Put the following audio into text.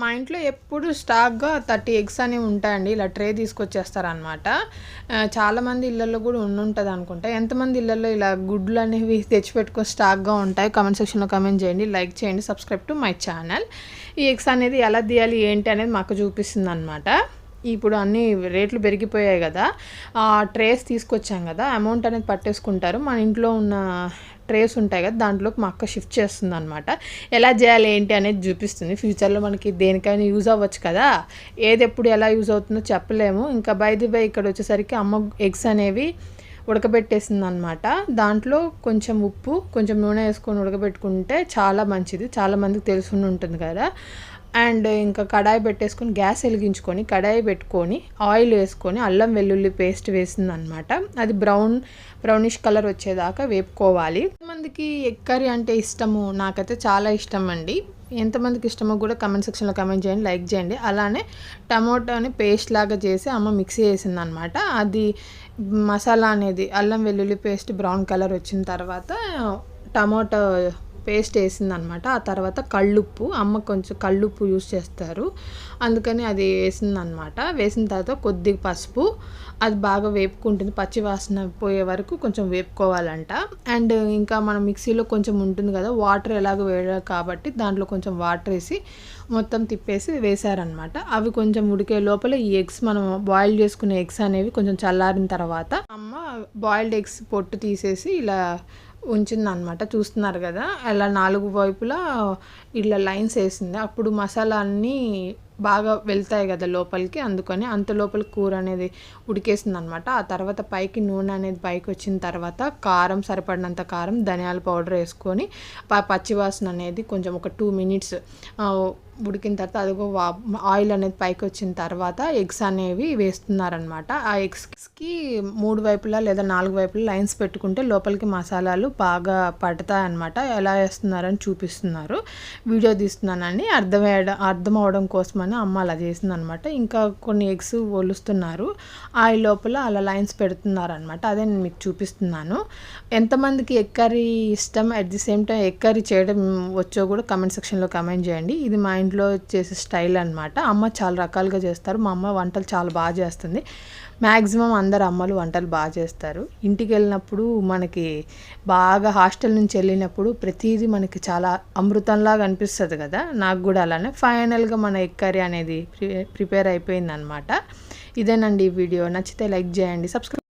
మా ఇంట్లో ఎప్పుడు స్టాక్గా థర్టీ ఎగ్స్ అనేవి ఉంటాయండి. ఇలా ట్రే తీసుకొచ్చేస్తారనమాట చాలామంది ఇళ్ళల్లో కూడా ఉండుంటుంది అనుకుంటా. ఎంతమంది ఇళ్ళల్లో ఇలా గుడ్లు అనేవి తెచ్చిపెట్టుకొని స్టాక్గా ఉంటాయి కమెంట్ సెక్షన్లో కమెంట్ చేయండి. లైక్ చేయండి. Subscribe to my channel. ఈ ఎగ్స్ అనేది ఎలా తీయాలి ఏంటి అనేది మాకు చూపిస్తుంది అనమాట ఇప్పుడు అన్ని రేట్లు పెరిగిపోయాయి కదా. ఆ ట్రేస్ తీసుకొచ్చాం కదా. అమౌంట్ అనేది పట్టేసుకుంటారు. మన ఇంట్లో ఉన్న ట్రేస్ ఉంటాయి కదా దాంట్లోకి మా అక్క షిఫ్ట్ చేస్తుంది అనమాట ఎలా చేయాలి ఏంటి అనేది చూపిస్తుంది. ఫ్యూచర్లో మనకి దేనికైనా యూజ్ అవ్వచ్చు కదా. ఏది ఎప్పుడు ఎలా యూజ్ అవుతుందో చెప్పలేము. ఇంకా బై ది బై ఇక్కడ వచ్చేసరికి అమ్మ ఎగ్స్ అనేవి ఉడకబెట్టేసింది అనమాట దాంట్లో కొంచెం ఉప్పు కొంచెం నూనె వేసుకొని ఉడకబెట్టుకుంటే చాలా మంచిది. చాలామందికి తెలుసుకుని ఉంటుంది కదా. అండ్ ఇంకా కడాయి పెట్టేసుకొని గ్యాస్ వెలిగించుకొని కడాయి పెట్టుకొని ఆయిల్ వేసుకొని అల్లం వెల్లుల్లి పేస్ట్ వేసింది అనమాట అది బ్రౌన్ బ్రౌనిష్ కలర్ వచ్చేదాకా వేపుకోవాలి. ఎంతమందికి ఎగ్ కర్రీ అంటే ఇష్టము? నాకైతే చాలా ఇష్టం అండి ఎంతమందికి ఇష్టమో కూడా కమెంట్ సెక్షన్లో కమెంట్ చేయండి లైక్ చేయండి. అలానే టమోటాని పేస్ట్ లాగా చేసి అమ్మ మిక్సీ చేసింది అనమాట అది మసాలా అనేది అల్లం వెల్లుల్లి పేస్ట్ బ్రౌన్ కలర్ వచ్చిన తర్వాత టమోటా పేస్ట్ వేసింది అనమాట ఆ తర్వాత కళ్ళుప్పు. అమ్మ కొంచెం కళ్ళుప్పు యూస్ చేస్తారు. అందుకని అది వేసింది అనమాట వేసిన తర్వాత కొద్దిగా పసుపు. అది బాగా వేపుకుంటుంది. పచ్చి వాసన పోయే వరకు కొంచెం వేపుకోవాలంట. అండ్ ఇంకా మనం మిక్సీలో కొంచెం ఉంటుంది కదా వాటర్ ఎలాగో వేయాలి కాబట్టి దాంట్లో కొంచెం వాటర్ వేసి మొత్తం తిప్పేసి వేసారనమాట అవి కొంచెం ఉడికే లోపల ఈ ఎగ్స్ మనం బాయిల్ చేసుకునే ఎగ్స్ అనేవి కొంచెం చల్లారిన తర్వాత అమ్మ బాయిల్డ్ ఎగ్స్ పొట్టు తీసేసి ఇలా ఉంచిందనమాట చూస్తున్నారు కదా అలా నాలుగు వైపులా ఇట్లా లైన్స్ వేసింది. అప్పుడు మసాలా అన్నీ బాగా వెళ్తాయి కదా లోపలికి. అందుకని అంత లోపల కూర అనేది ఉడికేసింది అనమాట ఆ తర్వాత పైకి నూనె అనేది పైకి వచ్చిన తర్వాత కారం సరిపడినంత కారం ధనియాల పౌడర్ వేసుకొని పచ్చివాసన అనేది కొంచెం ఒక టూ మినిట్స్ ఉడికిన తర్వాత అదిగో ఆయిల్ అనేది పైకి వచ్చిన తర్వాత ఎగ్స్ అనేవి వేస్తున్నారనమాట. ఆ ఎగ్స్కి మూడు వైపులా లేదా నాలుగు వైపులా లైన్స్ పెట్టుకుంటే లోపలికి మసాలాలు బాగా పడతాయన్నమాట ఎలా వేస్తున్నారని చూపిస్తున్నారు. వీడియో తీస్తున్నానని అర్థమయ్యడం అర్థం అవడం కోసమని అమ్మ అలా చేసింది అనమాట ఇంకా కొన్ని ఎగ్స్ ఒలుస్తున్నారు. ఆయిల్ లోపల అలా లైన్స్ పెడుతున్నారనమాట. అదే నేను మీకు చూపిస్తున్నాను. ఎంతమందికి ఎగ్ కర్రీ ఇష్టం? At the same time egg curry చేయడం వచ్చో కూడా కమెంట్ సెక్షన్లో కమెంట్ చేయండి. ఇది మా ఇంట్లో చేసే స్టైల్ అనమాట. అమ్మ చాలా రకాలుగా చేస్తారు. మా అమ్మ వంటలు చాలా బాగా చేస్తుంది. మ్యాక్సిమం అందరు అమ్మలు వంటలు బాగా చేస్తారు. ఇంటికి వెళ్ళినప్పుడు మనకి బాగా హాస్టల్ నుంచి వెళ్ళినప్పుడు ప్రతిదీ మనకి చాలా అమృతంలాగా అనిపిస్తుంది కదా. నాకు కూడా అలానే. ఫైనల్గా మన ఎక్కరి కర్రీ అనేది ప్రిపేర్ అయిపోయింది అనమాట ఇదేనండి ఈ వీడియో. నచ్చితే లైక్ చేయండి సబ్స్క్రైబ్